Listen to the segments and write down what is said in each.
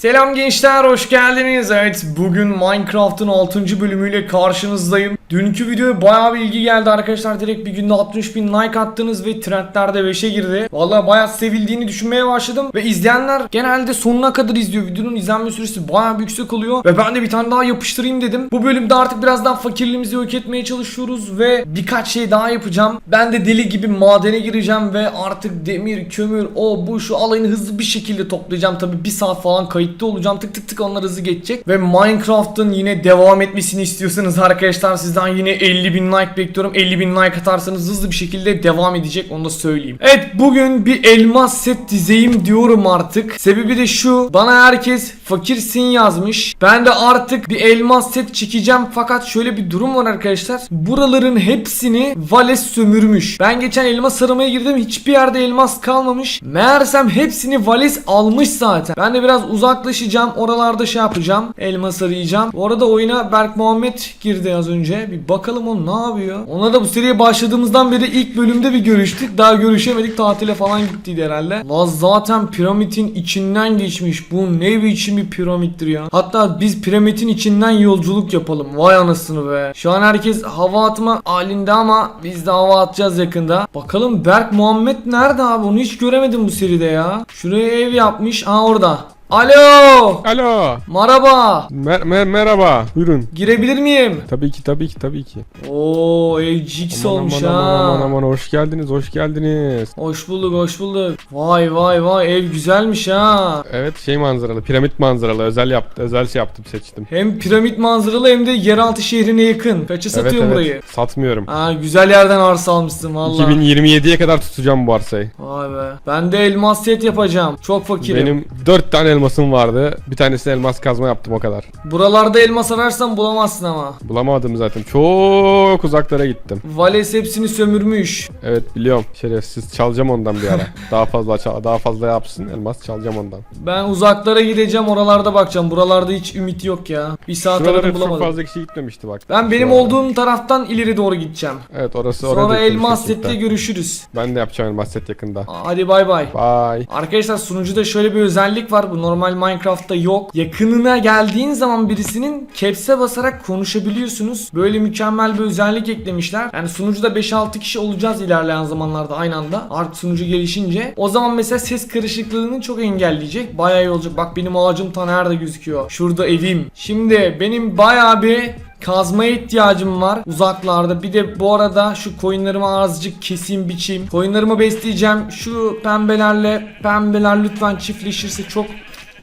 Selam gençler hoş geldiniz. Evet bugün Minecraft'ın 6. bölümüyle karşınızdayım. Dünkü videoya bayağı bir ilgi geldi arkadaşlar. Direkt bir günde 60 bin like attınız ve trendlerde 5'e girdi. Vallahi bayağı sevildiğini düşünmeye başladım. Ve izleyenler genelde sonuna kadar izliyor. Videonun izlenme süresi bayağı yüksek oluyor. Ve ben de bir tane daha yapıştırayım dedim. Bu bölümde artık biraz daha fakirliğimizi yok etmeye çalışıyoruz. Ve birkaç şey daha yapacağım. Ben de deli gibi madene gireceğim ve artık demir, kömür, o bu şu alayını hızlı bir şekilde toplayacağım. Tabi bir saat falan kayıtta olacağım. Tık tık tık onlar hızlı geçecek. Ve Minecraft'ın yine devam etmesini istiyorsanız arkadaşlar sizden yine 50 bin like bekliyorum. 50 bin like atarsanız hızlı bir şekilde devam edecek onu da söyleyeyim. Evet bugün bir elmas set dizeyim diyorum artık. Sebebi de şu. Bana herkes fakirsin yazmış. Ben de artık bir elmas set çekeceğim. Fakat şöyle bir durum var arkadaşlar. Buraların hepsini Vales sömürmüş. Ben geçen elmas aramaya girdim. Hiçbir yerde elmas kalmamış. Meğersem hepsini Vales almış zaten. Ben de biraz uzaklaşacağım. Oralarda şey yapacağım. Elmas arayacağım. Bu arada oyuna Berk Muhammed girdi az önce. Bir bakalım o ne yapıyor. Ona da bu seriye başladığımızdan beri ilk bölümde bir görüştük. Daha görüşemedik. Tatile falan gittiydi herhalde. La zaten piramidin içinden geçmiş. Bu ne biçim bir piramittir ya. Hatta biz piramidin içinden yolculuk yapalım. Vay anasını be. Şu an herkes hava atma halinde ama biz de hava atacağız yakında. Bakalım Berk Muhammed nerede abi? Onu hiç göremedim bu seride ya. Şuraya ev yapmış. Ha orada. Alo. Alo. Merhaba. Mer- mer- merhaba. Buyurun. Girebilir miyim? Tabii ki tabii ki tabii ki. Oo evcix olmuş aman, ha. aman aman aman hoş geldiniz hoş geldiniz. Hoş bulduk hoş bulduk. Vay vay vay ev güzelmiş ha. Evet şey manzaralı piramit manzaralı özel yaptı özel şey yaptım seçtim. Hem piramit manzaralı hem de yeraltı şehrine yakın. Kaça satıyorsun evet, burayı? evet. Satmıyorum. Ha güzel yerden arsa almışsın valla. 2027'ye kadar tutacağım bu arsayı. Vay be. Ben de elmas set yapacağım. Çok fakirim. Benim 4 tane elmasım vardı. Bir tanesini elmas kazma yaptım o kadar. Buralarda elmas ararsan bulamazsın ama. Bulamadım zaten. Çok uzaklara gittim. Vales hepsini sömürmüş. Evet biliyorum. Şerefsiz çalacağım ondan bir ara. daha fazla çal- daha fazla yapsın elmas çalacağım ondan. Ben uzaklara gideceğim oralarda bakacağım. Buralarda hiç ümit yok ya. Bir saat Şuralara aradım çok bulamadım. fazla kişi gitmemişti bak. Ben benim Şuralara. olduğum taraftan ileri doğru gideceğim. Evet orası orada. Sonra gittim elmas setle görüşürüz. Ben de yapacağım elmas set yakında. Hadi bay bay. Bye. Arkadaşlar sunucuda şöyle bir özellik var. Bu normal Minecraft'ta yok. Yakınına geldiğin zaman birisinin caps'e basarak konuşabiliyorsunuz. Böyle mükemmel bir özellik eklemişler. Yani sunucuda 5-6 kişi olacağız ilerleyen zamanlarda aynı anda. Artık sunucu gelişince. O zaman mesela ses karışıklığını çok engelleyecek. Bayağı iyi olacak. Bak benim ağacım ta nerede gözüküyor. Şurada evim. Şimdi benim bayağı bir Kazmaya ihtiyacım var uzaklarda. Bir de bu arada şu koyunlarımı azıcık keseyim biçeyim. Koyunlarımı besleyeceğim. Şu pembelerle pembeler lütfen çiftleşirse çok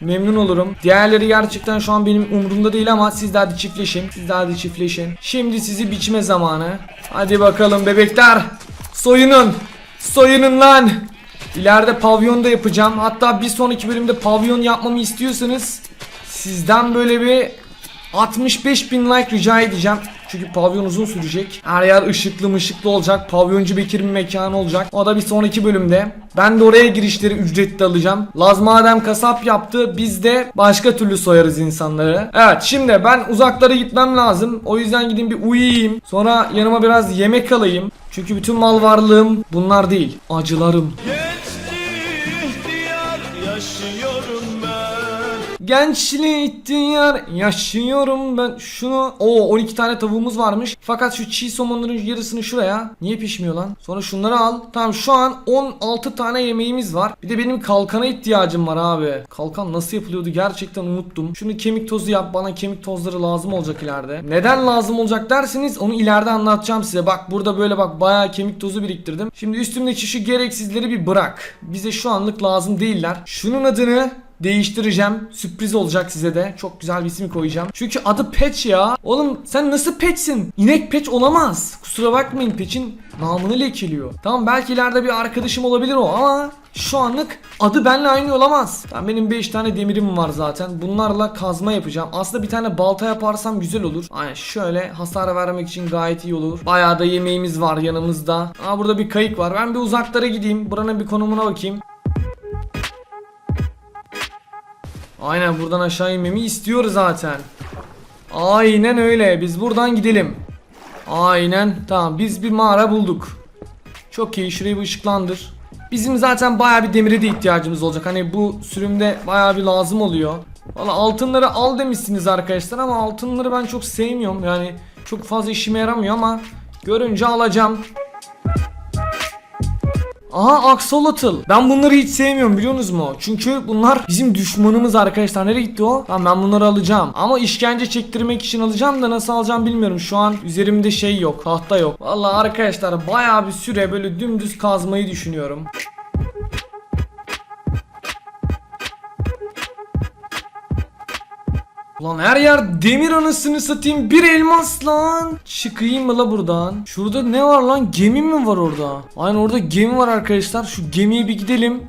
Memnun olurum. Diğerleri gerçekten şu an benim umurumda değil ama siz de hadi çiftleşin. Siz de hadi çiftleşin. Şimdi sizi biçme zamanı. Hadi bakalım bebekler. Soyunun. Soyunun lan. İleride pavyon da yapacağım. Hatta bir sonraki bölümde pavyon yapmamı istiyorsanız sizden böyle bir 65 bin like rica edeceğim. Çünkü pavyon uzun sürecek. Her yer ışıklı mışıklı olacak. Pavyoncu Bekir'in mekanı olacak. O da bir sonraki bölümde. Ben de oraya girişleri ücretli alacağım. Laz madem kasap yaptı biz de başka türlü soyarız insanları. Evet şimdi ben uzaklara gitmem lazım. O yüzden gideyim bir uyuyayım. Sonra yanıma biraz yemek alayım. Çünkü bütün mal varlığım bunlar değil. Acılarım. Gençlik Gençlik ihtiyar yaşıyorum ben. Şunu o 12 tane tavuğumuz varmış. Fakat şu çiğ somonların yarısını şuraya. Niye pişmiyor lan? Sonra şunları al. Tamam şu an 16 tane yemeğimiz var. Bir de benim kalkana ihtiyacım var abi. Kalkan nasıl yapılıyordu? Gerçekten unuttum. Şunu kemik tozu yap bana kemik tozları lazım olacak ileride. Neden lazım olacak derseniz onu ileride anlatacağım size. Bak burada böyle bak bayağı kemik tozu biriktirdim. Şimdi üstümdeki şu gereksizleri bir bırak. Bize şu anlık lazım değiller. Şunun adını Değiştireceğim. Sürpriz olacak size de. Çok güzel bir isim koyacağım. Çünkü adı Patch ya. Oğlum sen nasıl Patch'sin? İnek Patch olamaz. Kusura bakmayın Patch'in namını lekeliyor. Tamam belki ileride bir arkadaşım olabilir o ama şu anlık adı benimle aynı olamaz. Tamam benim 5 tane demirim var zaten. Bunlarla kazma yapacağım. Aslında bir tane balta yaparsam güzel olur. Aynen şöyle hasar vermek için gayet iyi olur. Bayağı da yemeğimiz var yanımızda. Aa burada bir kayık var. Ben bir uzaklara gideyim. Buranın bir konumuna bakayım. Aynen buradan aşağı inmemi istiyor zaten. Aynen öyle. Biz buradan gidelim. Aynen. Tamam biz bir mağara bulduk. Çok iyi. Şurayı bir ışıklandır. Bizim zaten baya bir demire de ihtiyacımız olacak. Hani bu sürümde baya bir lazım oluyor. Valla altınları al demişsiniz arkadaşlar ama altınları ben çok sevmiyorum. Yani çok fazla işime yaramıyor ama görünce alacağım. Aha Axolotl. Ben bunları hiç sevmiyorum biliyorsunuz mu? Çünkü bunlar bizim düşmanımız arkadaşlar. Nereye gitti o? Tamam ben bunları alacağım. Ama işkence çektirmek için alacağım da nasıl alacağım bilmiyorum. Şu an üzerimde şey yok. Tahta yok. Vallahi arkadaşlar bayağı bir süre böyle dümdüz kazmayı düşünüyorum. Lan her yer demir anasını satayım bir elmas lan. Çıkayım mı la buradan? Şurada ne var lan? Gemi mi var orada? Aynen orada gemi var arkadaşlar. Şu gemiye bir gidelim.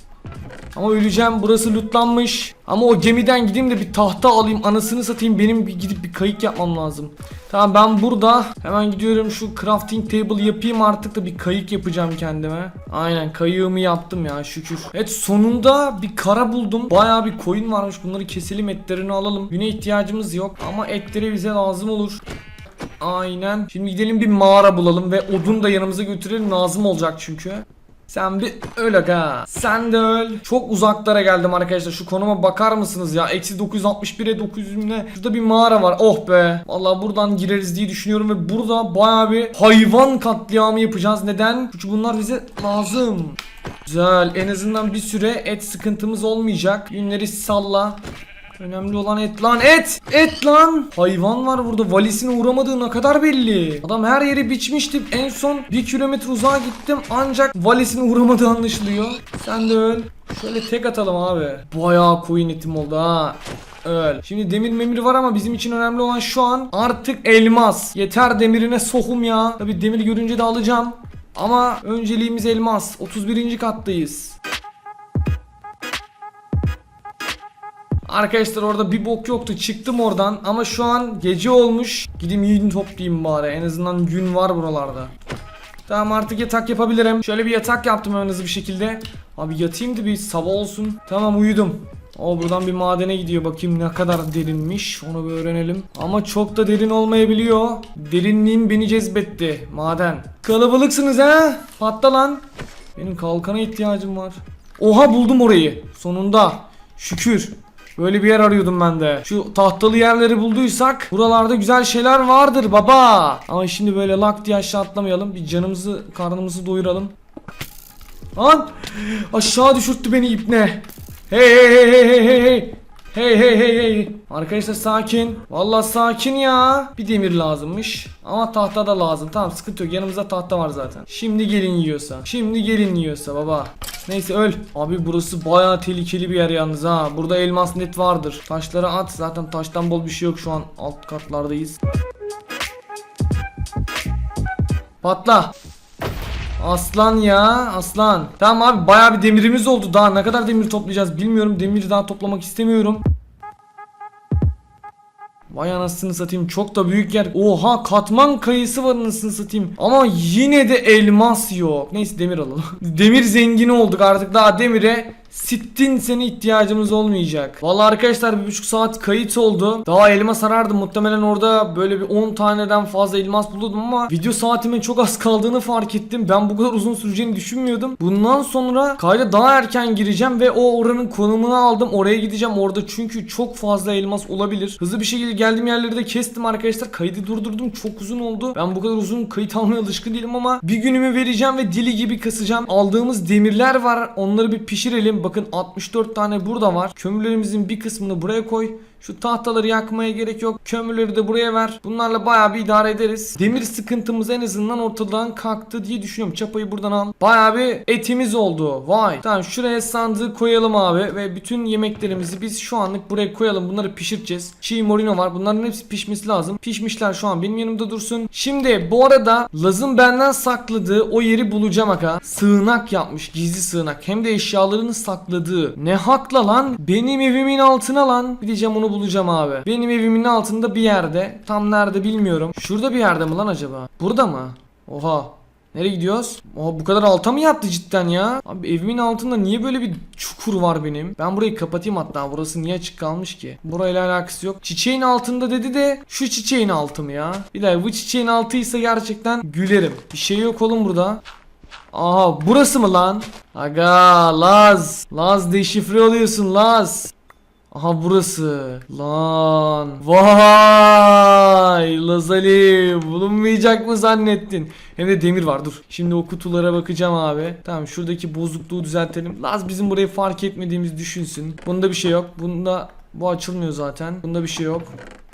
Ama öleceğim burası lootlanmış. Ama o gemiden gideyim de bir tahta alayım anasını satayım benim bir gidip bir kayık yapmam lazım. Tamam ben burada hemen gidiyorum şu crafting table yapayım artık da bir kayık yapacağım kendime. Aynen kayığımı yaptım ya şükür. Evet sonunda bir kara buldum. Bayağı bir koyun varmış bunları keselim etlerini alalım. Güne ihtiyacımız yok ama etleri bize lazım olur. Aynen. Şimdi gidelim bir mağara bulalım ve odun da yanımıza götürelim lazım olacak çünkü. Sen bir öl aga. Sen de öl. Çok uzaklara geldim arkadaşlar. Şu konuma bakar mısınız ya? Eksi 961'e 900 ne? Şurada bir mağara var. Oh be. Vallahi buradan gireriz diye düşünüyorum ve burada baya bir hayvan katliamı yapacağız. Neden? Çünkü bunlar bize lazım. Güzel. En azından bir süre et sıkıntımız olmayacak. Günleri salla. Önemli olan et lan et et lan hayvan var burada valisine uğramadığı ne kadar belli adam her yeri biçmişti en son bir kilometre uzağa gittim ancak valisine uğramadığı anlaşılıyor sen de öl şöyle tek atalım abi bayağı koyun etim oldu ha Öl. Şimdi demir memir var ama bizim için önemli olan şu an artık elmas. Yeter demirine sokum ya. Tabi demir görünce de alacağım. Ama önceliğimiz elmas. 31. kattayız. Arkadaşlar orada bir bok yoktu. Çıktım oradan ama şu an gece olmuş. Gideyim yün toplayayım bari. En azından gün var buralarda. Tamam artık yatak yapabilirim. Şöyle bir yatak yaptım en hızlı bir şekilde. Abi yatayım da bir sabah olsun. Tamam uyudum. O buradan bir madene gidiyor. Bakayım ne kadar derinmiş. Onu bir öğrenelim. Ama çok da derin olmayabiliyor. Derinliğim beni cezbetti. Maden. Kalabalıksınız ha? Patla lan. Benim kalkana ihtiyacım var. Oha buldum orayı. Sonunda. Şükür Böyle bir yer arıyordum ben de. Şu tahtalı yerleri bulduysak buralarda güzel şeyler vardır baba. Ama şimdi böyle lak diye aşağı atlamayalım. Bir canımızı karnımızı doyuralım. Lan aşağı düşürttü beni ipne. Hey hey hey hey hey hey hey. Hey hey hey. Arkadaşlar sakin. Vallahi sakin ya. Bir demir lazımmış. Ama tahta da lazım. Tamam sıkıntı yok. Yanımızda tahta var zaten. Şimdi gelin yiyorsa. Şimdi gelin yiyorsa baba. Neyse öl. Abi burası bayağı tehlikeli bir yer yalnız ha. Burada elmas net vardır. Taşları at. Zaten taştan bol bir şey yok şu an. Alt katlardayız. Patla. Aslan ya aslan. Tamam abi bayağı bir demirimiz oldu. Daha ne kadar demir toplayacağız bilmiyorum. Demiri daha toplamak istemiyorum. Vay anasını satayım çok da büyük yer. Oha katman kayısı var anasını satayım. Ama yine de elmas yok. Neyse demir alalım. demir zengini olduk artık daha demire Sittin sene ihtiyacımız olmayacak. Vallahi arkadaşlar bir buçuk saat kayıt oldu. Daha elmas arardım. Muhtemelen orada böyle bir 10 taneden fazla elmas bulurdum ama video saatimin çok az kaldığını fark ettim. Ben bu kadar uzun süreceğini düşünmüyordum. Bundan sonra kayda daha erken gireceğim ve o oranın konumunu aldım. Oraya gideceğim orada çünkü çok fazla elmas olabilir. Hızlı bir şekilde geldiğim yerleri de kestim arkadaşlar. Kaydı durdurdum. Çok uzun oldu. Ben bu kadar uzun kayıt almaya alışkın değilim ama bir günümü vereceğim ve dili gibi kasacağım. Aldığımız demirler var. Onları bir pişirelim. Bakın 64 tane burada var. Kömürlerimizin bir kısmını buraya koy. Şu tahtaları yakmaya gerek yok. Kömürleri de buraya ver. Bunlarla bayağı bir idare ederiz. Demir sıkıntımız en azından ortadan kalktı diye düşünüyorum. Çapayı buradan al. Bayağı bir etimiz oldu. Vay. Tamam şuraya sandığı koyalım abi. Ve bütün yemeklerimizi biz şu anlık buraya koyalım. Bunları pişireceğiz. Çiğ morino var. Bunların hepsi pişmesi lazım. Pişmişler şu an benim yanımda dursun. Şimdi bu arada Laz'ın benden sakladığı o yeri bulacağım aga. Sığınak yapmış. Gizli sığınak. Hem de eşyalarını sakladığı. Ne hakla lan? Benim evimin altına lan. Gideceğim onu bulacağım abi. Benim evimin altında bir yerde. Tam nerede bilmiyorum. Şurada bir yerde mi lan acaba? Burada mı? Oha. Nereye gidiyoruz? Oha bu kadar alta mı yaptı cidden ya? Abi evimin altında niye böyle bir çukur var benim? Ben burayı kapatayım hatta. Burası niye açık kalmış ki? Burayla alakası yok. Çiçeğin altında dedi de şu çiçeğin altı mı ya? Bir dakika bu çiçeğin altıysa gerçekten gülerim. Bir şey yok oğlum burada. Aha burası mı lan? Aga Laz. Laz deşifre oluyorsun Laz. Aha burası. Lan. Vay. Lazali. Bulunmayacak mı zannettin? Hem de demir var dur. Şimdi o kutulara bakacağım abi. Tamam şuradaki bozukluğu düzeltelim. Laz bizim burayı fark etmediğimiz düşünsün. Bunda bir şey yok. Bunda bu açılmıyor zaten. Bunda bir şey yok.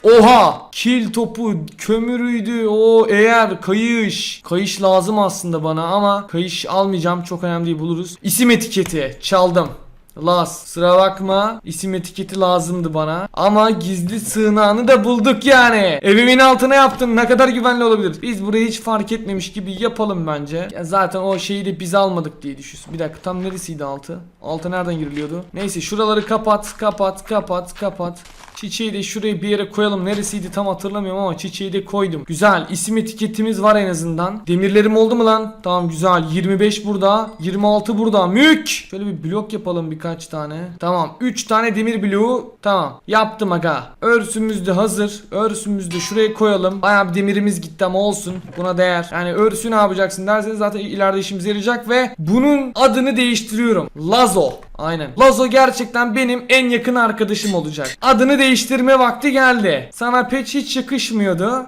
Oha! Kil topu kömürüydü. O eğer kayış. Kayış lazım aslında bana ama kayış almayacağım. Çok önemli değil buluruz. İsim etiketi çaldım. Las sıra bakma. İsim etiketi lazımdı bana. Ama gizli sığınağını da bulduk yani. Evimin altına yaptın ne kadar güvenli olabilir? Biz burayı hiç fark etmemiş gibi yapalım bence. Ya zaten o şeyi de biz almadık diye düşünsün bir dakika tam neresiydi altı? Altı nereden giriliyordu? Neyse şuraları kapat kapat kapat kapat Çiçeği de şuraya bir yere koyalım. Neresiydi tam hatırlamıyorum ama çiçeği de koydum. Güzel. İsim etiketimiz var en azından. Demirlerim oldu mu lan? Tamam güzel. 25 burada. 26 burada. Mük. Şöyle bir blok yapalım birkaç tane. Tamam. 3 tane demir bloğu. Tamam. Yaptım aga. Örsümüz de hazır. Örsümüzü de şuraya koyalım. Bayağı bir demirimiz gitti ama olsun. Buna değer. Yani örsü ne yapacaksın derseniz zaten ileride işimize yarayacak ve bunun adını değiştiriyorum. Lazo. Aynen. Lazo gerçekten benim en yakın arkadaşım olacak. Adını değiştirme vakti geldi. Sana peç hiç yakışmıyordu.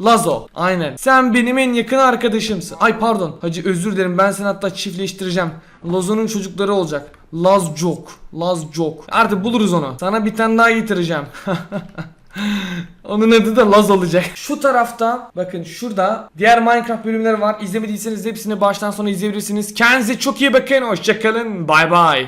Lazo. Aynen. Sen benim en yakın arkadaşımsın. Ay pardon. Hacı özür dilerim. Ben seni hatta çiftleştireceğim. Lazo'nun çocukları olacak. Laz Jok. Laz Jok. Artık buluruz onu. Sana bir tane daha getireceğim. Onun adı da Laz olacak. Şu tarafta bakın şurada diğer Minecraft bölümleri var. İzlemediyseniz hepsini baştan sona izleyebilirsiniz. Kendinize çok iyi bakın. Hoşçakalın. Bay bay.